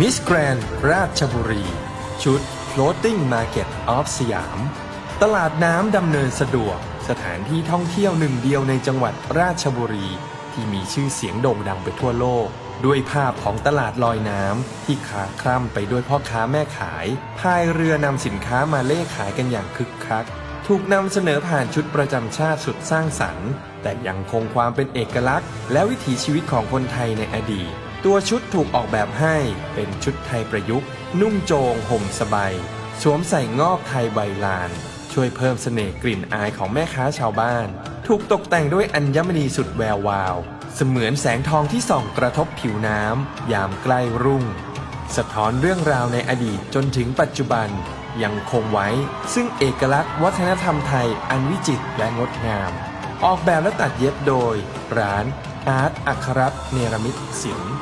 Miss Grand ราชบุรี ชุด Floating Market of สยาม ตลาดน้ำดำเนินสะดวก สถานที่ท่องเที่ยวหนึ่งเดียวในจังหวัดราชบุรี ที่มีชื่อเสียงโด่งดังไปทั่วโลก ด้วยภาพของตลาดลอยน้ำที่คาคล่ำไปด้วยพ่อค้าแม่ขาย พายเรือนำสินค้ามาเล่ขายกันอย่างคึกคัก ถูกนำเสนอผ่านชุดประจำชาติสุดสร้างสรรค์ แต่ยังคงความเป็นเอกลักษณ์ และวิถีชีวิตของคนไทยในอดีต ตัวชุดถูกออกแบบให้เป็นชุดไทยประยุกต์ นุ่งโจงห่มสบายสวมใส่งอกไทยใบลาน ช่วยเพิ่มเสน่ห์กลิ่นอายของแม่ค้าชาวบ้าน ถูกตกแต่งด้วยอัญมณีสุดแวววาว เสมือนแสงทองที่ส่องกระทบผิวน้ำยามใกล้รุ่ง สะท้อนเรื่องราวในอดีตจนถึงปัจจุบัน ยังคงไว้ซึ่งเอกลักษณ์วัฒนธรรมไทยอันวิจิตรและงดงาม ออกแบบและตัดเย็บโดย ร้านอาร์ตอัครรัตน์เนรมิตศิลป์